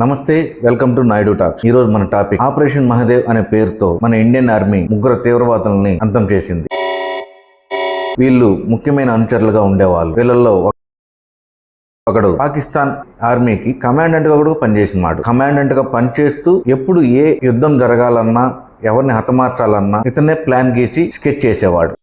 నమస్తే welcome to Naidu talks. ఈ రోజు మన టాపిక్ ఆపరేషన్ మహదేవ్ అనే పేరుతో మన ఇండియన్ ఆర్మీ ముగ్గురు తీవ్రవాదుల్ని అంతం చేసింది. వీళ్ళు ముఖ్యమైన అనుచరులుగా ఉండేవాళ్ళు. వీళ్ళల్లో ఒక- ఒకడు పాకిస్తాన్ ఆర్మీకి కమాండెంట్గా కూడా పనిచేసినాడు. కమాండెంట్గా పనిచేస్తూ ఎప్పుడు ఏ యుద్ధం జరగాలన్నా ఎవరిని హతమార్చాలన్నా ఇతనే ప్లాన్ గీసి స్కెచ్ చేసేవాడు.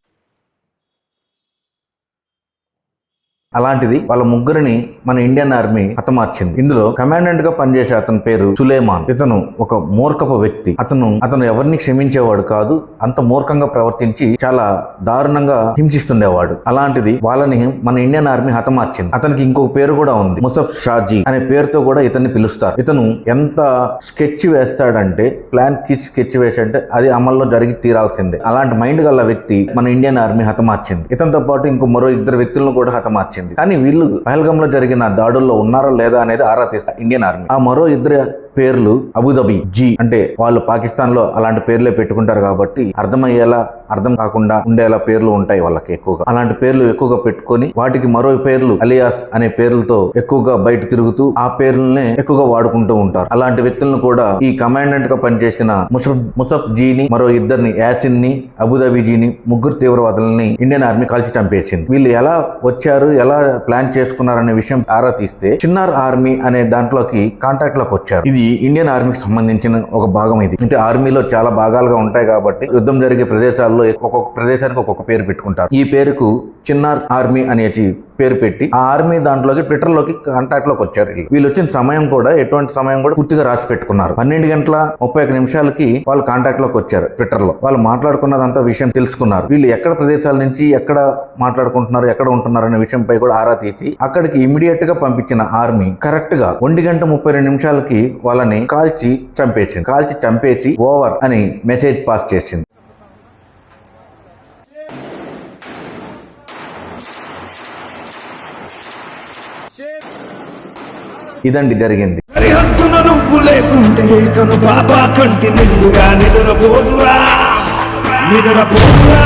అలాంటిది వాళ్ళ ముగ్గురిని మన ఇండియన్ ఆర్మీ హతమార్చింది. ఇందులో కమాండెంట్గా పనిచేసే అతని పేరు సులేమాన్. ఇతను ఒక మూర్ఖపు వ్యక్తి. అతను అతను ఎవరిని క్షమించేవాడు కాదు అంత మూర్ఖంగా ప్రవర్తించి చాలా దారుణంగా హింసిస్తుండేవాడు. అలాంటిది వాళ్ళని మన ఇండియన్ ఆర్మీ హతమార్చింది. అతనికి ఇంకొక పేరు కూడా ఉంది ముసఫ్ షాజీ అనే పేరుతో కూడా ఇతన్ని పిలుస్తారు. ఇతను ఎంత స్కెచ్ వేస్తాడంటే ప్లాన్కి స్కెచ్ వేసంటే అది అమల్లో జరిగి తీరాల్సిందే. అలాంటి మైండ్ గల వ్యక్తి మన ఇండియన్ ఆర్మీ హతమార్చింది. ఇతనితో పాటు ఇంకో మరో ఇద్దరు వ్యక్తులను కూడా హతమార్చింది. కానీ వీళ్ళు పహల్గం లో జరిగిన దాడుల్లో ఉన్నారా లేదా అనేది ఆరా తీస్తారు ఇండియన్ ఆర్మీ. ఆ మరో ఇద్దరు పేర్లు అబుదాబి జీ అంటే వాళ్ళు పాకిస్తాన్లో అలాంటి పేర్లే పెట్టుకుంటారు కాబట్టి అర్థమయ్యేలా అర్థం కాకుండా ఉండేలా పేర్లు ఉంటాయి వాళ్ళకి ఎక్కువగా. అలాంటి పేర్లు ఎక్కువగా పెట్టుకొని వాటికి మరో పేర్లు అలియాస్ అనే పేర్లతో ఎక్కువగా బయట తిరుగుతూ ఆ పేర్లనే ఎక్కువగా వాడుకుంటూ ఉంటారు. అలాంటి వ్యక్తులను కూడా ఈ కమాండెంట్గా పనిచేసిన ముసఫ్ ముసఫ్ జీని మరో ఇద్దరిని యాసిన్ని అబుదాబి జీని ముగ్గురు తీవ్రవాదులని ఇండియన్ ఆర్మీ కాల్చి చంపేసింది. వీళ్ళు ఎలా వచ్చారు ఎలా ప్లాన్ చేసుకున్నారనే విషయం ఆరా తీస్తే చిన్నార్ ఆర్మీ అనే దాంట్లోకి కాంటాక్ట్లోకి వచ్చారు. ఇది ఇండియన్ ఆర్మీకి సంబంధించిన ఒక భాగం ఇది. అంటే ఆర్మీలో చాలా భాగాలుగా ఉంటాయి కాబట్టి యుద్ధం జరిగే ప్రదేశాల్లో ఒక్కొక్క ప్రదేశానికి ఒక్కొక్క పేరు పెట్టుకుంటారు. ఈ పేరుకు చిన్నార్ ఆర్మీ అనే పేరు పెట్టి ఆ ఆర్మీ దాంట్లోకి ట్విట్టర్లోకి కాంటాక్ట్లోకి వచ్చారు వీళ్ళు. వీళ్ళు వచ్చిన సమయం కూడా ఎటువంటి సమయం కూడా పూర్తిగా రాసి పెట్టుకున్నారు. పన్నెండు గంటల ముప్పై ఒక నిమిషాలకి వాళ్ళు కాంటాక్ట్లోకి వచ్చారు ట్విట్టర్లో వాళ్ళు మాట్లాడుకున్నదంతా విషయం తెలుసుకున్నారు. వీళ్ళు ఎక్కడ ప్రదేశాల నుంచి ఎక్కడ మాట్లాడుకుంటున్నారు ఎక్కడ ఉంటున్నారు అనే విషయంపై కూడా ఆరా తీసి అక్కడికి ఇమీడియట్గా పంపించిన ఆర్మీ కరెక్ట్గా ఒంటి గంట ముప్పై రెండు నిమిషాలకి వాళ్ళని కాల్చి చంపేసింది. కాల్చి చంపేసి ఓవర్ అని మెసేజ్ పాస్ చేసింది. ఇదండి జరిగింది. సరిహద్దున నువ్వు లేకుంటే కను బాబా కంటి నిండుగా నిద్రపోదురా. నిద్రపోదురా.